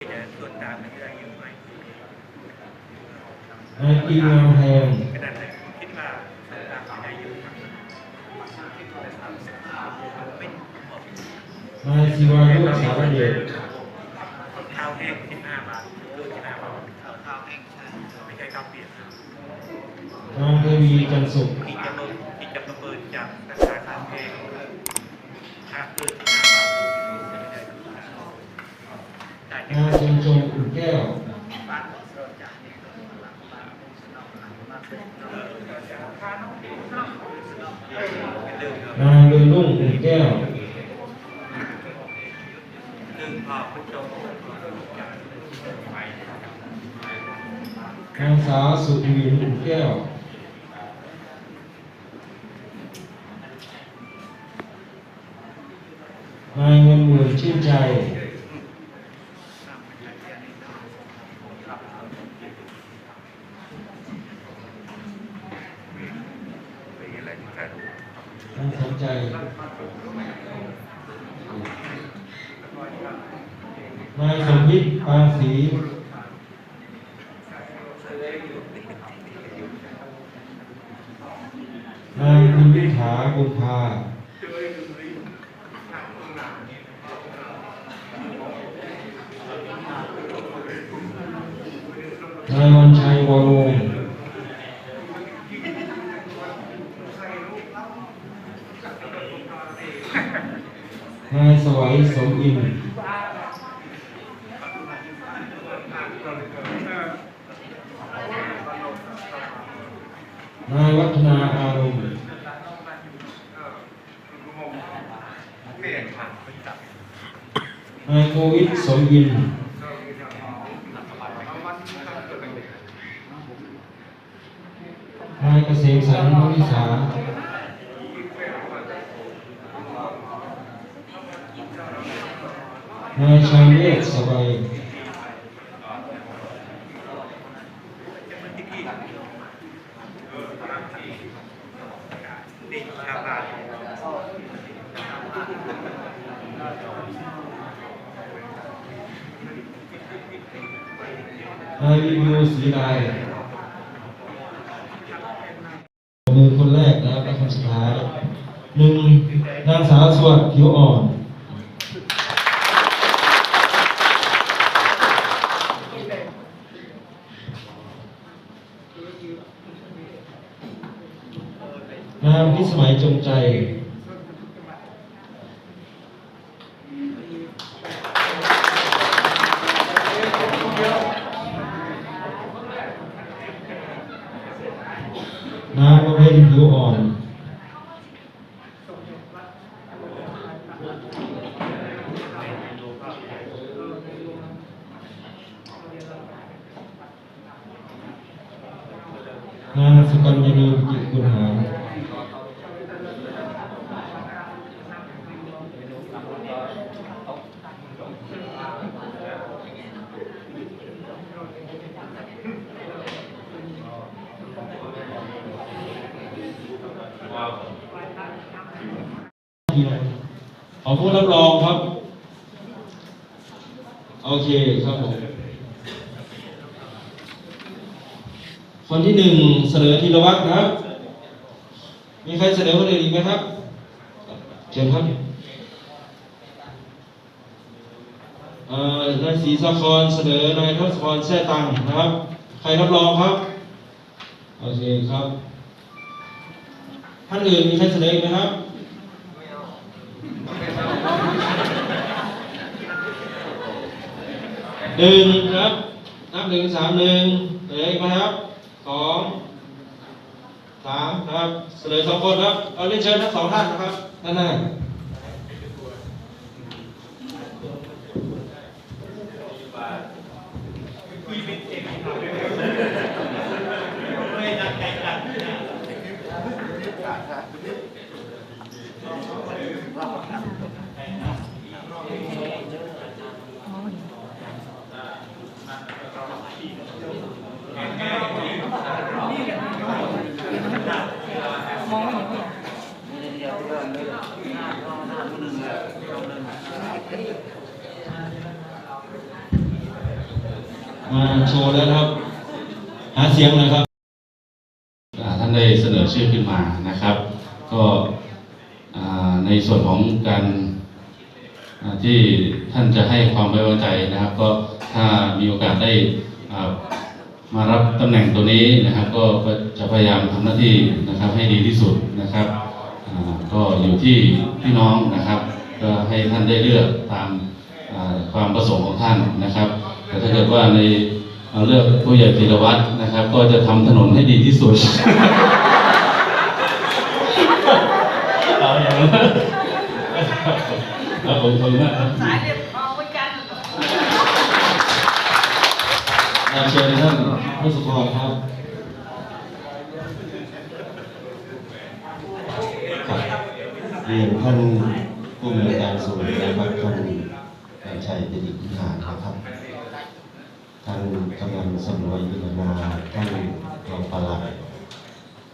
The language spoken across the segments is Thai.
จะส่วนต่างมันจะได้เยอะไหมนายปีงามแพงขนาดไหนคิดว่าส่วนต่างมันได้เยอะไหมไม่บอกนายศิวายุสารเดชข้าวแห้งสิบห้าบาทเกินสิบห้าบาทข้าวแห้งใช่ไม่ใช่ข้าวเปียกนะนางเทวีจันทร์สุข ที่จะลงที่จะประเมินจากราคาข้าวแห้งถ้าเกินสิบห้าบาทไม่ได้ราคาได้ นายเชนจงอุ่นแก้ว เป็ นเรื่องครับนายเรืองรุ่งองแก้วหนึ่งพอคุณจงไปนางสาวสุทวินอุ่นแก้วนายเงินหมื่นชื่นใจ นใจนายสมพิษปางศรีนายคุณวิถาบุญพานายวันชัยวรวงศ์นาย สวัยสมอินทร์นายวัฒนาอารมณ์นายโควิดสมยินนายเกษมสันต์มวิสา นายชัยเวชสบายนาวบาทนายวิวศรีลายมือคนแรกนะครับและคนสุดท้ายหนึ่งนางสาวสวัสดิ์ผิวอ่อนางพิส มัยจงใจนางประเพ็ญผิวอ่อนนางสุกัญญานีกิจกุลหาร ขอผู้รับรองครับ โอเคครับผมคนที่หนึ่งเสนอธีรวัตรนะครับ มีใครเสนอคนอื่นอีกไหมครับเชิญครับนายศรีสะครเสนอนายทศพรแท่ตังนะครับ ใครรับรองครับ โอเคครับ ท่านอื่นมีใครเสนออีกไหมครับ หนึ่งครับ นับหนึ่งสามหนึ่งเลืออีกไครับสองสามครับเหลือสองคนครับ เอาเรียนเชิญทั้งสองท่านนะครับด้านหน้าไม่ได้ใจกัน มาโชว์แล้วครับ หาเสียงนะครับ ท่านได้เสนอชื่อขึ้นมานะครับ ก็ในส่วนของการที่ท่านจะให้ความไว้วางใจนะครับ ก็ถ้ามีโอกาสได้มารับตำแหน่งตัวนี้นะครับ ก็จะพยายามทำหน้าที่นะครับให้ดีที่สุดนะครับ ก็อยู่ที่พี่น้องนะครับ ก็ให้ท่านได้เลือกตามอ่าความประสงค์ของท่านนะครับ แต่ถ้าเกิดว่าในเอ่อเลือกผู้ใหญ่ธีรวัตรนะครับ ก็จะทำถนนให้ดีที่สุดเอาอย่างนั้นครับผมขอบคุณมากครับสายเรียบคอไว้กันอ่าเชิญท่านผู้สุภรครับครับ เรียนท่านผู้มีการสูงนะครับท่านการชัยเดลิพิหารนะครับท่านกำลังสำรวยยินนาท่านรองปลัด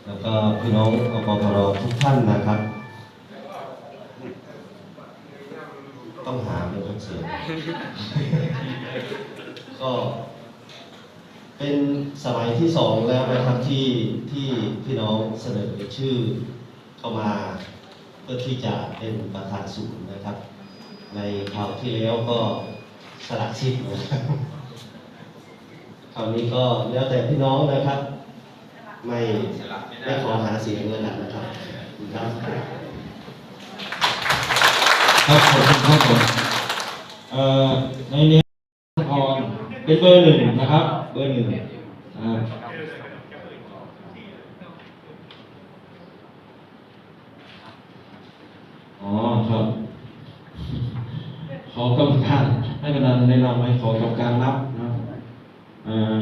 แล้วก็พี่น้องอปพรทุกท่านนะครับ ต้องหาเป็นทุกเสียงก็เป็นสมัยที่สองแล้วนะครับที่ที่พี่น้องเสนอชื่อเข้ามา พื่อที่จะเป็นประธานศูนย์นะครับ ในคราวที่แล้วก็สละสิทธิ์นะครับคราวนี้ก็แล้วแต่พี่น้องนะครับ ไม่ไม่ขอหาเสียงเลยนะครับครับครับขอบคุณครับผมเอ่อในนี้พรเป็นเบอร์หนึ่งนะครับ เบอร์หนึ่งนะครับอ๋อครับ ขอกรรมการให้กำนันแนะนำให้ขอกรรมการนับนะครับอ่า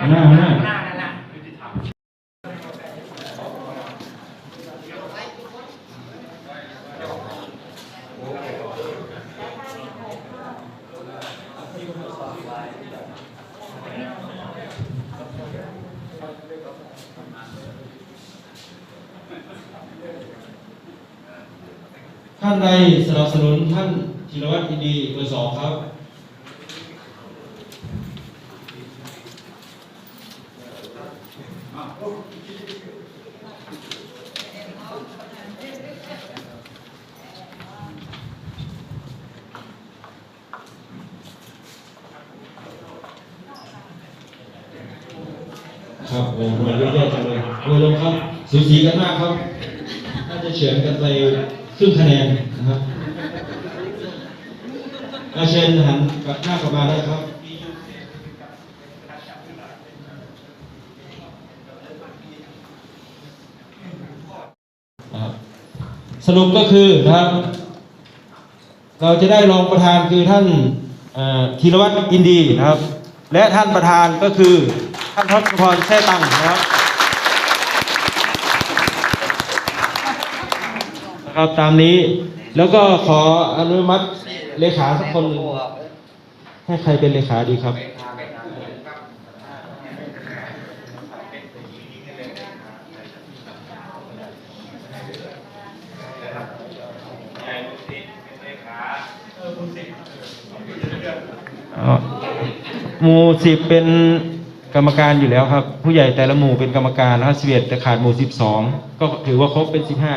หัวหน้าหัวหน้าานั่นแหละท่านใดสนับสนุนท่านธีรวัตรอินดีเบอร์สองครับ ครับโอ้โหเยอะแยะจังเลยโอ้ยลงครับ สูสีกันมากครับ น่าจะเฉือนกันไป รึ่งคะแนนนะครับอาเชิญหันกลับหน้ากลับมาได้ครับสรุปก็คือนะครับ เราจะได้รองประธานคือท่านธีรวัตรอินดีนะครับ และท่านประธานก็คือท่านทศพรแท้ตังนะครับ นะครับตามนี้ แล้วก็ขออนุมัติเลขาสักคนหนึ่งให้ใครเป็นเลขาดีครับ หมู่สิบเป็นกรรมการอยู่แล้วครับ ผู้ใหญ่แต่ละหมู่เป็นกรรมการนะครับสิบเอ็ดแต่ขาดหมู่สิบสองก็ถือว่าครบเป็นสิบห้า